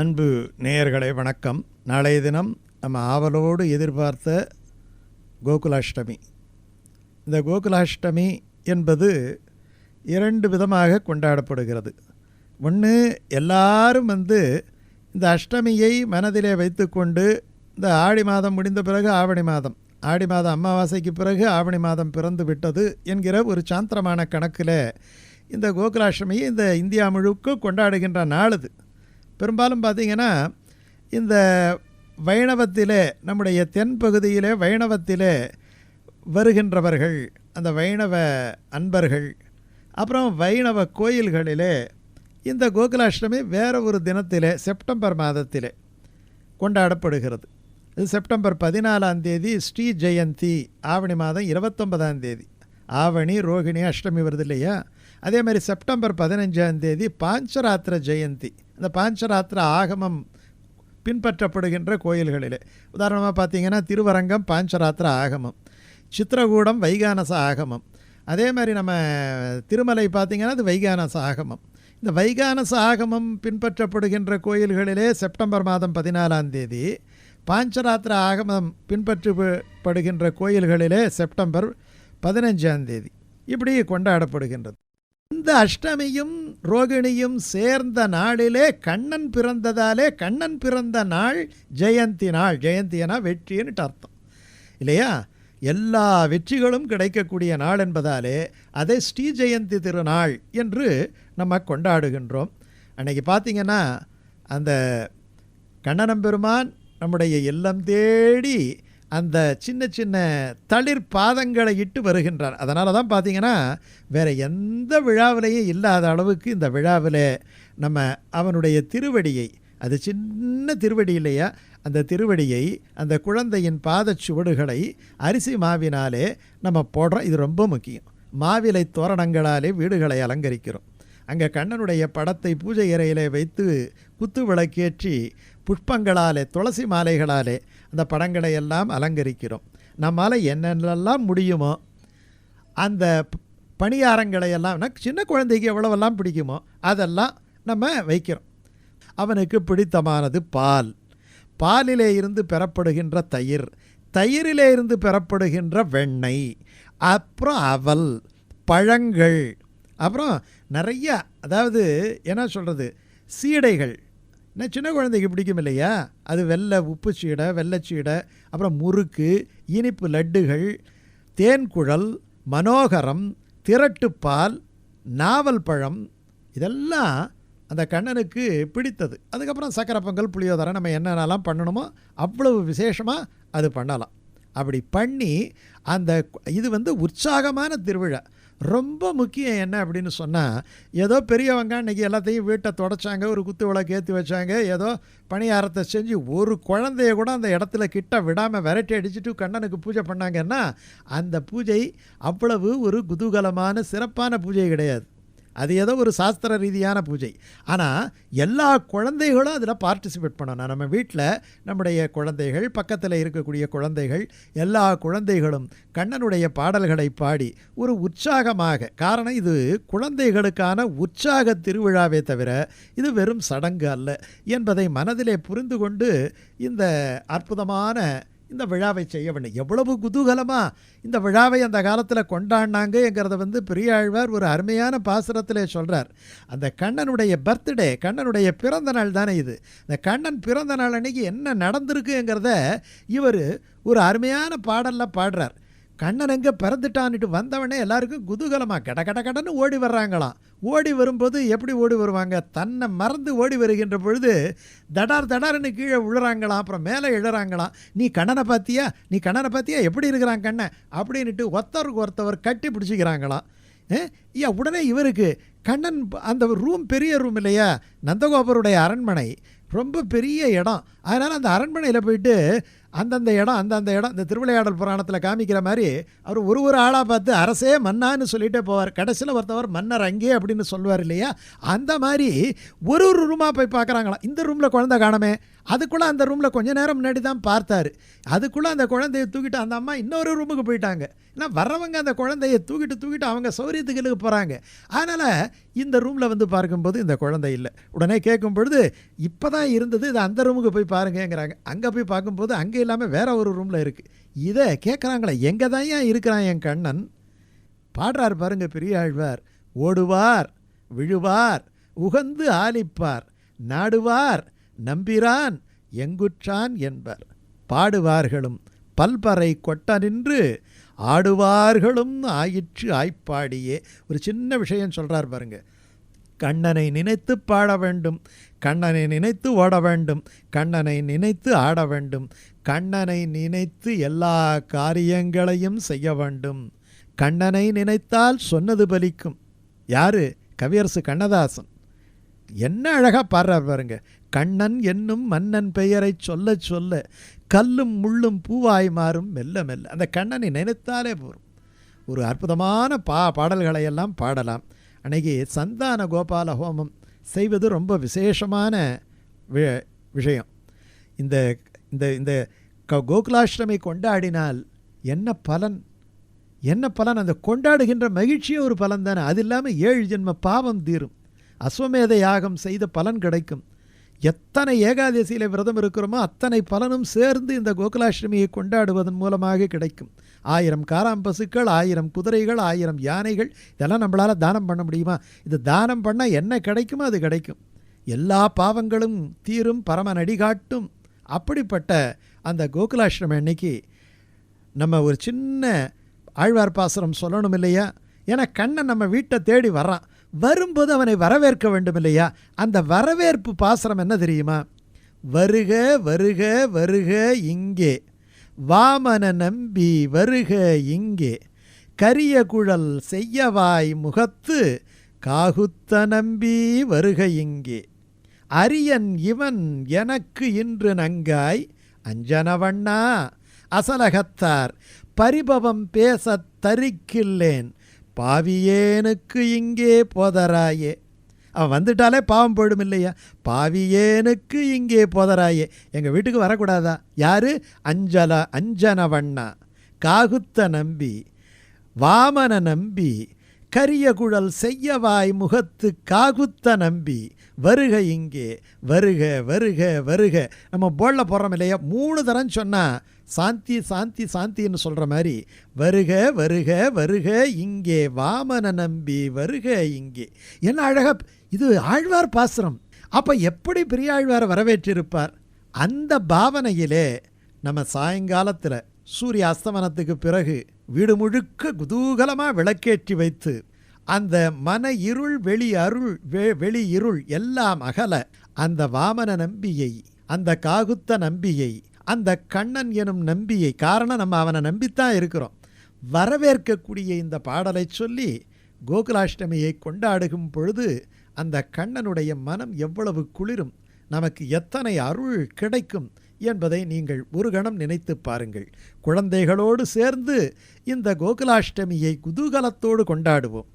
அன்பு நேயர்களே வணக்கம். நாளைய தினம் நம்ம ஆவலோடு எதிர்பார்த்த கோகுலாஷ்டமி. இந்த கோகுலாஷ்டமி என்பது இரண்டு விதமாக கொண்டாடப்படுகிறது. ஒன்று எல்லாரும் வந்து இந்த அஷ்டமியை மனதிலே வைத்துக்கொண்டு இந்த ஆடி மாதம் முடிந்த பிறகு ஆவணி மாதம் ஆடி மாதம் அமாவாசைக்கு பிறகு ஆவணி மாதம் பிறந்து விட்டது என்கிற ஒரு சாந்திரமான கணக்கில் இந்த கோகுலாஷ்டமியை இந்த இந்தியா முழுக்க கொண்டாடுகின்ற நாள் இது. பெரும்பாலும் பார்த்திங்கன்னா இந்த வைணவத்திலே நம்முடைய தென்பகுதியிலே வைணவத்திலே வருகின்றவர்கள் அந்த வைணவ அன்பர்கள் அப்புறம் வைணவ கோயில்களிலே இந்த கோகுலாஷ்டமி வேறு ஒரு தினத்திலே செப்டம்பர் மாதத்திலே கொண்டாடப்படுகிறது. இது செப்டம்பர் பதினாலாம் தேதி ஸ்ரீ ஜெயந்தி ஆவணி மாதம் இருபத்தொன்பதாம் தேதி. ஆவணி ரோகிணி அஷ்டமி வருது இல்லையா? அதே மாதிரி செப்டம்பர் பதினஞ்சாம் தேதி பாஞ்சராத்திர ஜெயந்தி. இந்த பாஞ்சராத்திர ஆகமம் பின்பற்றப்படுகின்ற கோயில்களிலே. உதாரணமாக பார்த்தீங்கன்னா திருவரங்கம் பாஞ்சராத்திர ஆகமம் சித்திரகூடம் வைகானச ஆகமம். அதே மாதிரி நம்ம திருமலை பார்த்திங்கன்னா அது வைகானச ஆகமம். இந்த வைகானச ஆகமம் பின்பற்றப்படுகின்ற கோயில்களிலே செப்டம்பர் மாதம் பதினாலாம் தேதி பாஞ்சராத்திர ஆகமம் பின்பற்றப்படுகின்ற கோயில்களிலே செப்டம்பர் பதினஞ்சாம் தேதி. இப்படி கொண்டாடப்படுகின்றது. இந்த அஷ்டமியும் ரோகிணியும் சேர்ந்த நாளிலே கண்ணன் பிறந்ததாலே கண்ணன் பிறந்த நாள் ஜெயந்தி நாள். ஜெயந்தினா வெற்றின்னு அர்த்தம். இல்லையா? எல்லா வெற்றிகளும் கிடைக்கக்கூடிய நாள் என்பதாலே அதை ஸ்ரீ ஜெயந்தி திருநாள் என்று நம்ம கொண்டாடுகின்றோம். அன்றைக்கி பார்த்திங்கன்னா அந்த கண்ணனம்பெருமான் நம்முடைய இல்லம் தேடி அந்த சின்ன சின்ன தளிர் பாதங்களை இட்டு வருகின்றார். அதனால தான் பார்த்தீங்கன்னா வேறு எந்த விழாவிலையும் இல்லாத அளவுக்கு இந்த விழாவில் நம்ம அவனுடைய திருவடியை அது சின்ன திருவடி இல்லையா? அந்த திருவடியை அந்த குழந்தையின் பாதச்சுவடுகளை அரிசி மாவினாலே நம்ம போடுறோம். இது ரொம்ப முக்கியம். மாவிலை தோரணங்களாலே வீடுகளை அலங்கரிக்கிறோம். அங்கே கண்ணனுடைய படத்தை பூஜை அறையிலே வைத்து குத்து விளக்கேற்றி புஷ்பங்களாலே துளசி மாலைகளாலே அந்த படங்களை எல்லாம் அலங்கரிக்கிறோம். நம்மால் என்னென்னலாம் முடியுமோ அந்த பணியாரங்களை எல்லாம் சின்ன குழந்தைக்கு எவ்வளவெல்லாம் பிடிக்குமோ அதெல்லாம் நம்ம வைக்கிறோம். அவனுக்கு பிடித்தமானது பால். பாலிலே இருந்து பெறப்படுகின்ற தயிர் தயிரிலே இருந்து பெறப்படுகின்ற வெண்ணெய் அப்புறம் அவல் பழங்கள் அப்புறம் நிறைய அதாவது என்ன சொல்கிறது சீடைகள். நான் சின்ன குழந்தைக்கு பிடிக்கும் இல்லையா? அது வெள்ளை உப்பு சீடை வெள்ளைச்சீடை அப்புறம் முறுக்கு இனிப்பு லட்டுகள் தேன்குழல் மனோகரம் திரட்டுப்பால் நாவல் பழம் இதெல்லாம் அந்த கண்ணனுக்கு பிடித்தது. அதுக்கப்புறம் சக்கரை பொங்கல் புளியோதரை நம்ம என்னென்னலாம் பண்ணணுமோ அவ்வளவு விசேஷமாக அது பண்ணலாம். அப்படி பண்ணி அந்த இது வந்து உற்சாகமான திருவிழா. ரொம்ப முக்கியம் என்ன அப்படின்னு சொன்னால் ஏதோ பெரியவங்க அன்றைக்கி எல்லாத்தையும் வீட்டை தொடச்சாங்க ஒரு குத்து விளக்கு ஏற்றி வச்சாங்க ஏதோ பணியாரத்தை செஞ்சு ஒரு குழந்தைய கூட அந்த இடத்துல கிட்ட விடாமல் விரட்டி அடிச்சுட்டு கண்ணனுக்கு பூஜை பண்ணாங்கன்னா அந்த பூஜை அவ்வளவு ஒரு குதூகலமான சிறப்பான பூஜை கிடையாது. அது ஏதோ ஒரு சாஸ்திர ரீதியான பூஜை. ஆனால் எல்லா குழந்தைகளும் அதில் பார்ட்டிசிபேட் பண்ணணும். நம்ம வீட்டில் நம்முடைய குழந்தைகள் பக்கத்தில் இருக்கக்கூடிய குழந்தைகள் எல்லா குழந்தைகளும் கண்ணனுடைய பாடல்களை பாடி ஒரு உற்சாகமாக காரணம் இது குழந்தைகளுக்கான உற்சாக திருவிழாவே தவிர இது வெறும் சடங்கு அல்ல என்பதை மனதிலே புரிந்து கொண்டு இந்த அற்புதமான இந்த விழாவை செய்ய வேண்டும். எவ்வளவு குதூகலமாக இந்த விழாவை அந்த காலத்தில் கொண்டாடினாங்கங்கிறத வந்து பெரியாழ்வார் ஒரு அருமையான பாசுரத்திலே சொல்கிறார் அந்த கண்ணனுடைய பர்த்டே கண்ணனுடைய பிறந்த நாள் தானே இது. இந்த கண்ணன் பிறந்த நாள் அன்றைக்கி என்ன நடந்திருக்குங்கிறத இவர் ஒரு அருமையான பாடலில் பாடுறார். கண்ணன் எங்கே பிறந்துட்டான்னுட்டு வந்தவனே எல்லாருக்கும் குதூகலமாக கட கட கடன்னு ஓடி வர்றாங்களாம். ஓடி வரும்போது எப்படி ஓடி வருவாங்க? தன்னை மறந்து ஓடி வருகின்ற பொழுது தடார் தடார்னு கீழே விழுறாங்களாம் அப்புறம் மேலே இழுறாங்களாம் நீ கண்ணனை பார்த்தியா நீ கண்ணனை பார்த்தியா எப்படி இருக்கிறான் கண்ணன்? அப்படின்ட்டு ஒருத்தருக்கு ஒருத்தவர் கட்டி பிடிச்சிக்கிறாங்களாம். ஏன் உடனே இவருக்கு கண்ணன் அந்த ரூம் பெரிய ரூம் இல்லையா? நந்தகோபருடைய அரண்மனை. ரொம்ப பெரிய இடம். அதனால் அந்த அரண்மனையில் போயிட்டு அந்தந்த இடம் அந்தந்த இடம் இந்த திருவிளையாடல் புராணத்தில் காமிக்கிற மாதிரி அவர் ஒரு ஒரு ஆளாக பார்த்து அரசே மன்னான்னு சொல்லிகிட்டே போவார். கடைசியில் ஒருத்தவர் மன்னர் அங்கே அப்படின்னு சொல்லுவார் இல்லையா? அந்த மாதிரி ஒரு ஒரு ரூமாக போய் பார்க்குறாங்களாம் இந்த ரூமில் குழந்தை காணமே. அதுக்குள்ளே அந்த ரூமில் கொஞ்ச நேரம் முன்னாடி தான் பார்த்தார். அதுக்குள்ளே அந்த குழந்தைய தூக்கிட்டு அந்த அம்மா இன்னொரு ரூமுக்கு போயிட்டாங்க. ஏன்னா வர்றவங்க அந்த குழந்தைய தூக்கிட்டு தூக்கிட்டு அவங்க சௌரியத்துகளுக்கு போகிறாங்க அதனால் இந்த ரூமில் வந்து பார்க்கும்போது இந்த குழந்தை இல்லை. உடனே கேட்கும் பொழுது இப்போ தான் இருந்தது இது அந்த ரூமுக்கு போய் பாருங்கங்கிறாங்க. அங்கே போய் பார்க்கும்போது அங்கே இல்லாமல் வேற ஒரு ரூமில் இருக்குது இதை கேட்குறாங்களே எங்கே தான் ஏன் இருக்கிறான் என் கண்ணன்? பாடுறார் பாருங்க பெரியாழ்வார் ஓடுவார் விழுவார் உகந்து ஆலிப்பார் நாடுவார் நம்பிரான் எங்குற்றான் என்பர். பாடுவார்களும் பல்பறை கொட்ட நின்று ஆடுவார்களும் ஆயிற்று ஆய்ப்பாடியே. ஒரு சின்ன விஷயம் சொல்கிறார் பாருங்க. கண்ணனை நினைத்து பாட வேண்டும். கண்ணனை நினைத்து ஓட வேண்டும். கண்ணனை நினைத்து ஆட வேண்டும். கண்ணனை நினைத்து எல்லா காரியங்களையும் செய்ய வேண்டும். கண்ணனை நினைத்தால் சொன்னது பலிக்கும். யாரு? கவியரசு கண்ணதாசன். என்ன அழகாக பாடுறார் பாருங்க. கண்ணன் என்னும் மன்னன் பெயரை சொல்ல சொல்ல கல்லும் முள்ளும் பூவாய் மாறும் மெல்ல மெல்ல. அந்த கண்ணனை நினைத்தாலே போகும் ஒரு அற்புதமான பா பாடல்களையெல்லாம் பாடலாம். அன்னைக்கு சந்தான கோபால ஹோமம் செய்வது ரொம்ப விசேஷமான வி- விஷயம். இந்த இந்த இந்த க- கோகுலாஷ்டமி கொண்டாடினால் என்ன பலன்? என்ன பலன்? அந்த கொண்டாடுகின்ற மகிழ்ச்சியே ஒரு பலன் தானே. அது இல்லாமல் ஏழு ஜென்ம பாவம் தீரும். அஸ்வமேத யாகம் செய்த பலன் கிடைக்கும். எத்தனை ஏகாதசியில் விரதம் இருக்கிறோமோ அத்தனை பலனும் சேர்ந்து இந்த கோகுலாஷ்டமியை கொண்டாடுவதன் மூலமாக கிடைக்கும். ஆயிரம் காராம் பசுக்கள் ஆயிரம் குதிரைகள் ஆயிரம் யானைகள் இதெல்லாம் நம்மளால் தானம் பண்ண முடியுமா? இது தானம் பண்ணால் என்ன கிடைக்குமோ அது கிடைக்கும். எல்லா பாவங்களும் தீரும் பரம நடிகாட்டும் அப்படிப்பட்ட அந்த கோகுலாஷ்டமி அன்னைக்கு நம்ம ஒரு சின்ன ஆழ்வார் பாசுரம் சொல்லணும் இல்லையா? ஏன்னா கண்ணன் நம்ம வீட்டை தேடி வர்றான். வரும்போது அவனை வரவேற்க வேண்டும் இல்லையா அந்த வரவேற்பு பாசனம் என்ன தெரியுமா? வருக வருக வருக இங்கே. வாமன நம்பி வருக இங்கே. கரிய குழல் செய்யவாய் முகத்து காகுத்த நம்பி வருக இங்கே. அரியன் இவன் எனக்கு இன்று நங்காய் அஞ்சனவண்ணா அசலகத்தார் பரிபவம் பேசத் தரிக்கில்லேன். பாவியேனுக்கு இங்கே போதராயே. அவன் வந்துட்டாலே பாவம் போயிடும் இல்லையா பாவியேனுக்கு இங்கே போதராயே. எங்கள் வீட்டுக்கு வரக்கூடாதா? யாரு? அஞ்சல அஞ்சனவண்ணா. காகுத்த நம்பி வாமன நம்பி கரிய குழல் செய்யவாய் முகத்து காகுத்த நம்பி வருக இங்கே வருக வருக வருக. நம்ம போர்டில் போடுறோம் இல்லையா? மூணு தரம் சொன்னால் சாந்தி சாந்தி சாந்தின்னு சொல்கிற மாதிரி வருக வருக வருக இங்கே வாமன நம்பி வருக இங்கே. என்ன அழகாக இது ஆழ்வார் பாசுரம். அப்போ எப்படி பெரியாழ்வாரை வரவேற்றிருப்பார்? அந்த பாவனையிலே நம்ம சாயங்காலத்தில் சூரிய அஸ்தமனத்துக்கு பிறகு வீடு முழுக்க குதூகலமாக விளக்கேற்றி வைத்து அந்த மன இருள் வெளி அருள் வெ- வெளி இருள் எல்லாம் அகல அந்த வாமன நம்பியை அந்த காகுத்த நம்பியை அந்த கண்ணன் எனும் நம்பியை காரணம் நம்ம அவனை நம்பித்தான் இருக்கிறோம். வரவேற்கக்கூடிய இந்த பாடலை சொல்லி கோகுலாஷ்டமியை கொண்டாடுகும் பொழுது அந்த கண்ணனுடைய மனம் எவ்வளவு குளிரும் நமக்கு எத்தனை அருள் கிடைக்கும் என்பதை நீங்கள் ஒரு கணம் நினைத்து பாருங்கள். குழந்தைகளோடு சேர்ந்து இந்த கோகுலாஷ்டமியை குதூகலத்தோடு கொண்டாடுவோம்.